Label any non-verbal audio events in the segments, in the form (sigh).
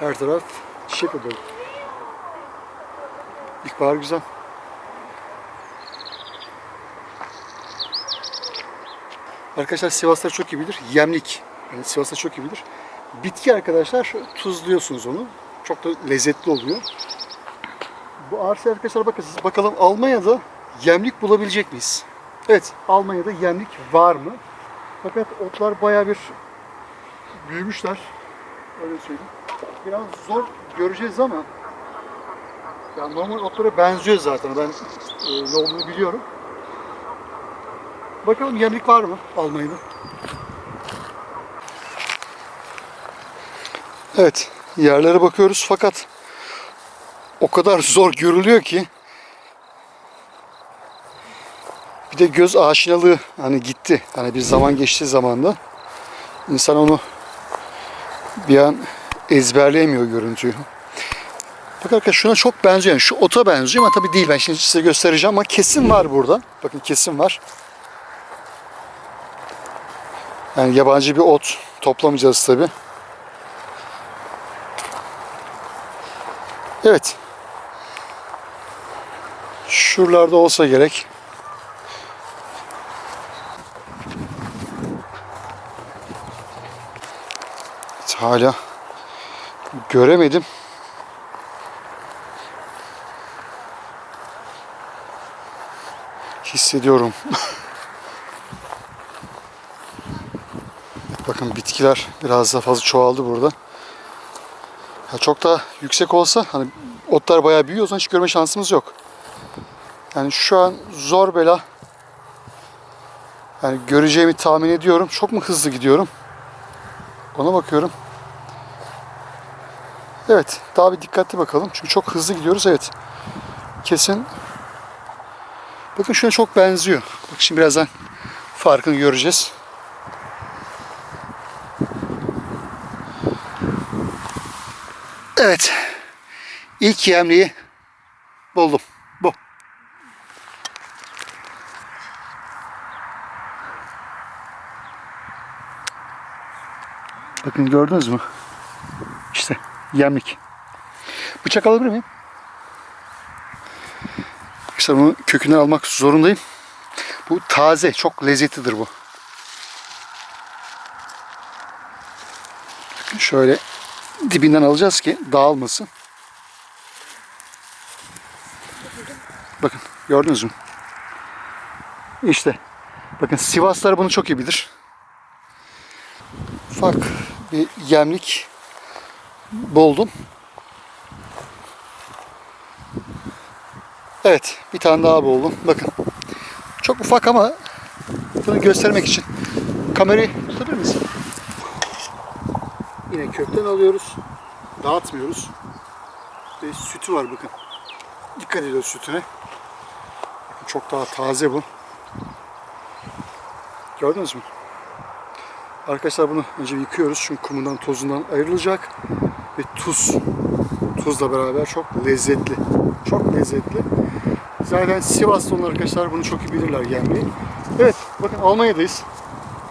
Her taraf çiçek odalı. İlkbahar güzel. Arkadaşlar Sivaslar çok iyi bilir. Yemlik. Yani Sivaslar çok iyi bilir. Bitki arkadaşlar tuzluyorsunuz onu. Çok da lezzetli oluyor. Bu arsa arkadaşlar bakın bakalım Almanya'da yemlik bulabilecek miyiz? Evet Almanya'da yemlik var mı? Fakat otlar baya bir büyümüşler. Öyle söyleyeyim. Biraz zor göreceğiz ama ya normal otlara benziyor zaten. Ben e, ne olduğunu biliyorum. Bakalım yemlik var mı Almanya'da? Evet, yerlere bakıyoruz fakat o kadar (laughs) zor görülüyor ki bir de göz aşinalığı hani gitti. Hani bir zaman geçtiği zamanda insan onu bir an ezberleyemiyor görüntüyü. Bak arkadaşlar şuna çok benziyor. Şu ota benziyor ama tabii değil. Ben şimdi size göstereceğim ama kesin var burada. Bakın kesin var. Yani yabancı bir ot toplamayacağız tabii. Evet. Şuralarda olsa gerek. Hala göremedim. Hissediyorum. (laughs) Bakın bitkiler biraz daha fazla çoğaldı burada. Ya çok daha yüksek olsa hani otlar bayağı büyüyor o zaman hiç görme şansımız yok. Yani şu an zor bela. Yani göreceğimi tahmin ediyorum. Çok mu hızlı gidiyorum? Ona bakıyorum. Evet, daha bir dikkatli bakalım. Çünkü çok hızlı gidiyoruz. Evet. Kesin. Bakın şuna çok benziyor. Bak şimdi birazdan farkını göreceğiz. Evet. İlk yemliği buldum. Bu. Bakın gördünüz mü? İşte yemlik. Bıçak alabilir miyim? İşte bunu kökünden almak zorundayım. Bu taze, çok lezzetlidir bu. Bakın Şöyle dibinden alacağız ki dağılmasın. Bakın gördünüz mü? İşte. Bakın Sivaslar bunu çok iyi bilir. Ufak bir yemlik buldum. Evet, bir tane daha buldum. Bakın. Çok ufak ama bunu göstermek için kamerayı tutabilir misin? Yine kökten alıyoruz. Dağıtmıyoruz. Ve sütü var bakın. Dikkat ediyoruz sütüne. Çok daha taze bu. Gördünüz mü? Arkadaşlar bunu önce yıkıyoruz çünkü kumundan tozundan ayrılacak ve tuz tuzla beraber çok lezzetli. Çok lezzetli. Zaten Sivaslı olan arkadaşlar bunu çok iyi bilirler gelmeyi. Evet bakın Almanya'dayız.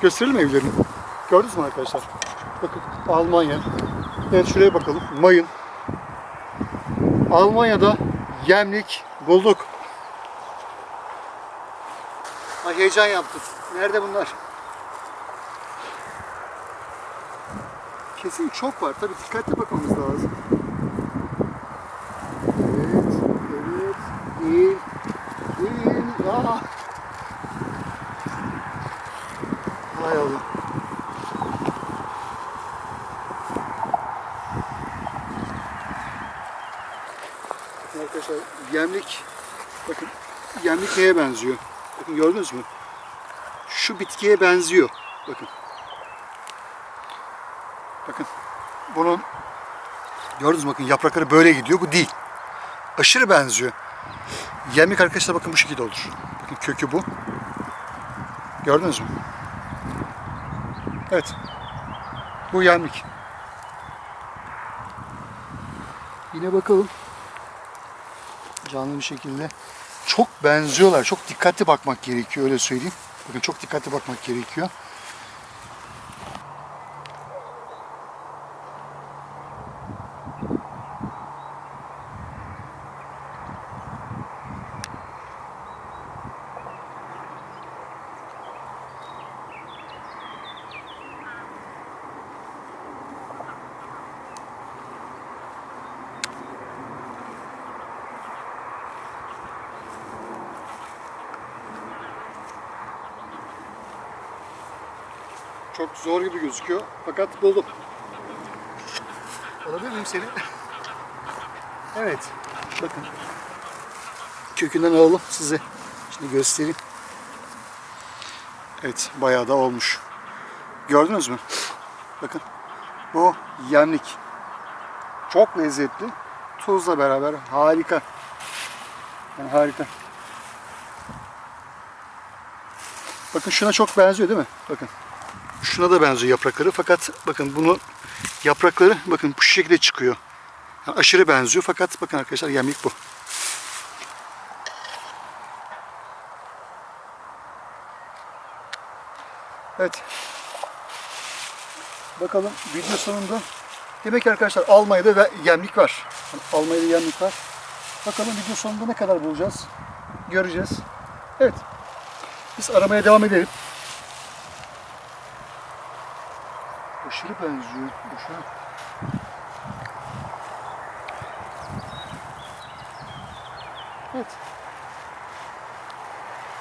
Gösterelim evlerini. Gördünüz mü arkadaşlar? Bakın Almanya. Evet şuraya bakalım. Mayın. Almanya'da yemlik bulduk. Ay heyecan yaptım. Nerede bunlar? Kesin çok var. Tabii dikkatli bakmamız lazım. Evet, evet. Değil. Değil. Aa. Hay Allah. Arkadaşlar yemlik bakın yemlik neye benziyor? Bakın gördünüz mü? Şu bitkiye benziyor. Bakın. Bunun gördünüz bakın yaprakları böyle gidiyor. Bu değil. Aşırı benziyor. Yemlik arkadaşlar bakın bu şekilde olur. Bakın kökü bu. Gördünüz mü? Evet. Bu yemlik. Yine bakalım. Canlı bir şekilde çok benziyorlar. Çok dikkatli bakmak gerekiyor öyle söyleyeyim. Bakın çok dikkatli bakmak gerekiyor. Çok zor gibi gözüküyor. Fakat buldum. Alabilir miyim seni? Evet. Bakın. Kökünden alalım size. Şimdi göstereyim. Evet. Bayağı da olmuş. Gördünüz mü? Bakın. Bu yemlik. Çok lezzetli. Tuzla beraber harika. Yani harika. Bakın şuna çok benziyor değil mi? Bakın. Şuna da benziyor yaprakları fakat bakın bunu yaprakları bakın bu şekilde çıkıyor. Yani aşırı benziyor fakat bakın arkadaşlar yemlik bu. Evet. Bakalım video sonunda demek ki arkadaşlar Almanya'da yemlik var. Yani Almanya'da yemlik var. Bakalım video sonunda ne kadar bulacağız. Göreceğiz. Evet. Biz aramaya devam edelim. Aşırı benziyor. Aşırı. Evet.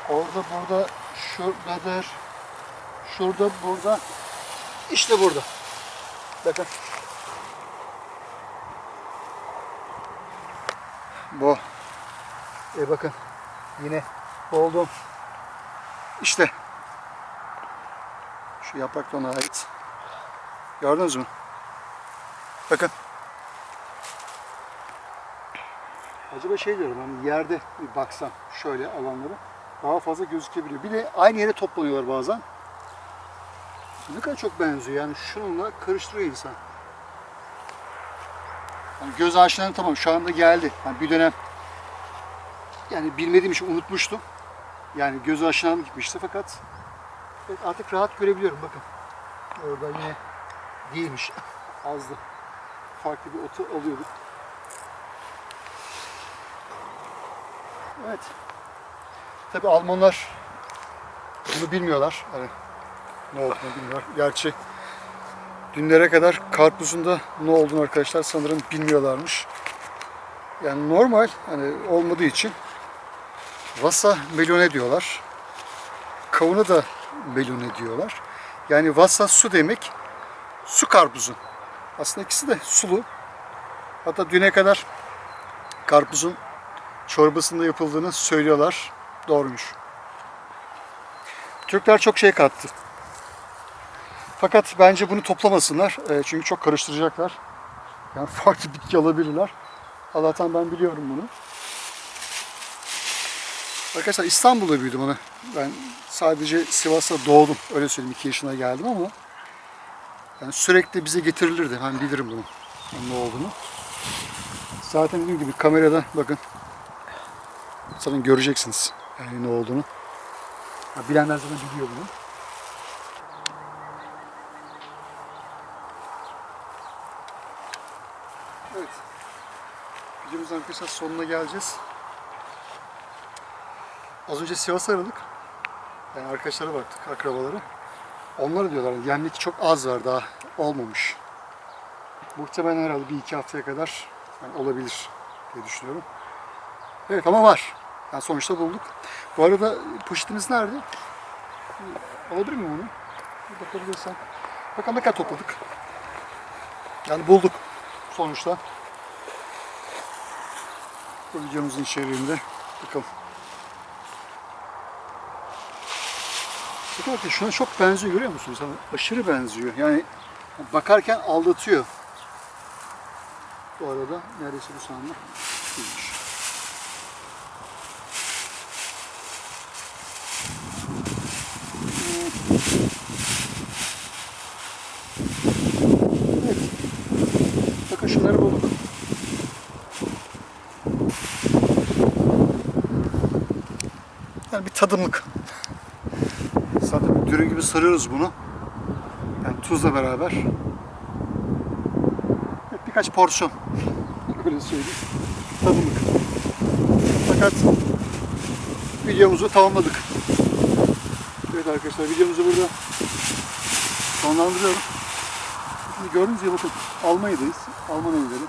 Orada burada şuradadır. Şurada burada. İşte burada. Bakın. Bu. E bakın. Yine buldum. İşte. Şu yaprak da ona ait. Gördünüz mü? Bakın. Acaba şey diyorum hani yerde bir baksam şöyle alanları daha fazla gözükebiliyor. Bir de aynı yere toplanıyorlar bazen. Ne kadar çok benziyor yani şununla karıştırıyor insan. Yani göz aşinalığı tamam şu anda geldi. Yani bir dönem yani bilmediğim için unutmuştum. Yani göz aşinalık gitmişti fakat artık rahat görebiliyorum bakın. Orada yine değilmiş. Azdı. Farklı bir otu alıyorduk. Evet. Tabi Almanlar bunu bilmiyorlar. Hani ne olduğunu bilmiyorlar. Gerçi dünlere kadar karpuzun da ne olduğunu arkadaşlar sanırım bilmiyorlarmış. Yani normal hani olmadığı için Vasa melone diyorlar. Kavuna da melone diyorlar. Yani Vasa su demek, su karpuzu. Aslında ikisi de sulu. Hatta düne kadar karpuzun çorbasında yapıldığını söylüyorlar. Doğruymuş. Türkler çok şey kattı. Fakat bence bunu toplamasınlar. E, Çünkü çok karıştıracaklar. Yani (laughs) farklı bitki alabilirler. Allah'tan ben biliyorum bunu. Arkadaşlar İstanbul'da büyüdüm onu. Ben sadece Sivas'ta doğdum. Öyle söyleyeyim 2 yaşına geldim ama yani sürekli bize getirilirdi. Ben bilirim bunu. Ne olduğunu. Zaten dediğim gibi kamerada bakın. Zaten göreceksiniz yani ne olduğunu. Ha, bilenler zaten biliyor bunu. Evet. Videomuzun arkadaşlar sonuna geleceğiz. Az önce Sivas'ı aradık. Yani arkadaşlara baktık, akrabaları. Onlar diyorlar yemlik çok az var daha olmamış. Muhtemelen herhalde bir iki haftaya kadar yani olabilir diye düşünüyorum. Evet ama var. Yani sonuçta bulduk. Bu arada poşetimiz nerede? Alabilir miyim onu? Bakabilirsen. Bakalım ne kadar topladık. Yani bulduk sonuçta. Bu videomuzun içeriğinde. Bakalım. Bakın şuna çok benziyor görüyor musunuz? Hani aşırı benziyor. Yani bakarken aldatıyor. Bu arada neredeyse bu sahne. Bakın şunları bulduk. Yani bir tadımlık. Dürüm gibi sarıyoruz bunu. Yani tuzla beraber. Birkaç porsiyon. (laughs) Öyle söyleyeyim. Tadımlık. Fakat videomuzu tamamladık. Evet arkadaşlar videomuzu burada sonlandırıyorum. Şimdi gördüğünüz gibi bakın Almanya'dayız. Alman evleri.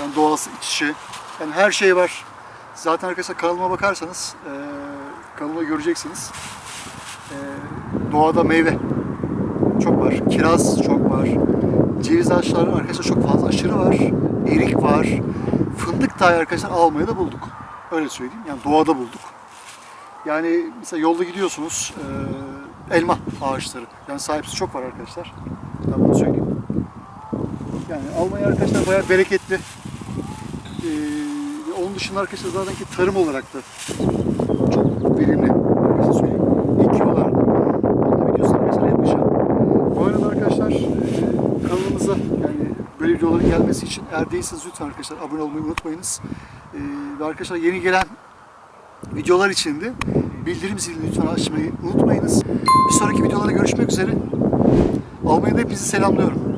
Yani doğası iç içe. Yani her şey var. Zaten arkadaşlar kanalıma bakarsanız eee kanalıma göreceksiniz. Doğada meyve çok var. Kiraz çok var. Ceviz ağaçları arkadaşlar çok fazla aşırı var. Erik var. Fındık dahi arkadaşlar Almanya'da bulduk. Öyle söyleyeyim. Yani doğada bulduk. Yani mesela yolda gidiyorsunuz eee, elma ağaçları. Yani sahipsiz çok var arkadaşlar. Ben söyleyeyim. Yani Almanya arkadaşlar bayağı bereketli. Ve onun dışında arkadaşlar zaten ki tarım olarak da çok verimli. Arkadaşlar söyleyeyim. Ekiyorlar. Onun da videosunu arkadaşlar yapacağım. Bu arada arkadaşlar e, kanalımıza yani böyle videoların gelmesi için eğer değilseniz lütfen arkadaşlar abone olmayı unutmayınız. Ee, ve arkadaşlar yeni gelen videolar için de bildirim zilini lütfen açmayı unutmayınız. Bir sonraki videolarda görüşmek üzere. Almanya'da hepinizi selamlıyorum.